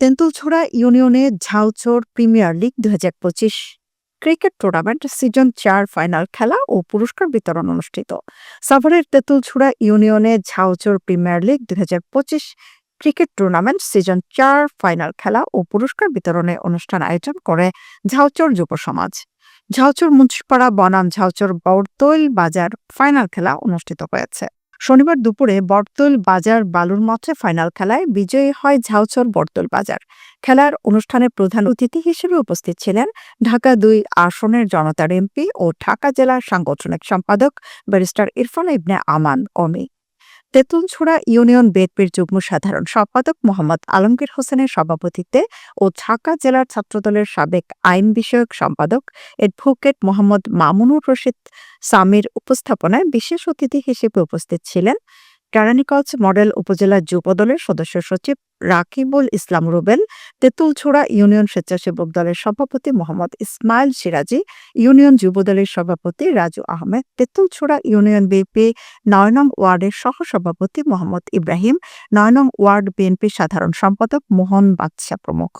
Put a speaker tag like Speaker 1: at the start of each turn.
Speaker 1: তেঁতুলছড়া ইউনিয়নে Jhauchar premier league দুই cricket tournament season চার ফাইনাল খেলা ও পুরস্কার বিতরণ অনুষ্ঠিত। সাভারের তেঁতুলছড়া ইউনিয়নে ঝাউচর প্রিমিয়ার লিগ দুই ক্রিকেট টুর্নামেন্ট সিজন চার ফাইনাল খেলা ও পুরস্কার বিতরণে অনুষ্ঠান আয়োজন করে ঝাউচর যুব সমাজ। ঝাউচর মুন্সিপাড়া বনাম ঝাউচর বরতৈল বাজার ফাইনাল খেলা অনুষ্ঠিত হয়েছে। শনিবার দুপুরে বর্তল বাজার বালুর মঠে ফাইনাল খেলায় বিজয়ী হয় ঝাউচর বর্তল বাজার। খেলার অনুষ্ঠানে প্রধান অতিথি হিসেবে উপস্থিত ছিলেন ঢাকা দুই আসনের জনতার এমপি ও ঢাকা জেলার সাংগঠনিক সম্পাদক ব্যারিস্টার ইরফান ইবনে আমান অমি। তেঁতুলছড়া ইউনিয়ন বেদপির যুগ্ম সাধারণ সম্পাদক মোহাম্মদ আলমগীর হোসেনের সভাপতিত্বে ও ঢাকা জেলার ছাত্রদলের সাবেক আইন বিষয়ক সম্পাদক এডভোকেট মোহাম্মদ মামুনুর রশিদ সামির উপস্থাপনায় বিশেষ অতিথি হিসেবে উপস্থিত ছিলেন। কেরানীগঞ্জ মডেল উপজেলা যুবদলের সদস্য সচিব রাকিবুল ইসলাম রুবেল, তেঁতুলছড়া ইউনিয়ন স্বেচ্ছাসেবক দলের সভাপতি মোহাম্মদ ইসমাইল সিরাজি, ইউনিয়ন যুবদলের সভাপতি রাজু আহমেদ, তেঁতুলছড়া ইউনিয়ন বিএনপি নয় নং ওয়ার্ডের সহসভাপতি মোহাম্মদ ইব্রাহিম, নয় নং ওয়ার্ড বিএনপি সাধারণ সম্পাদক মোহন বাদশা প্রমুখ।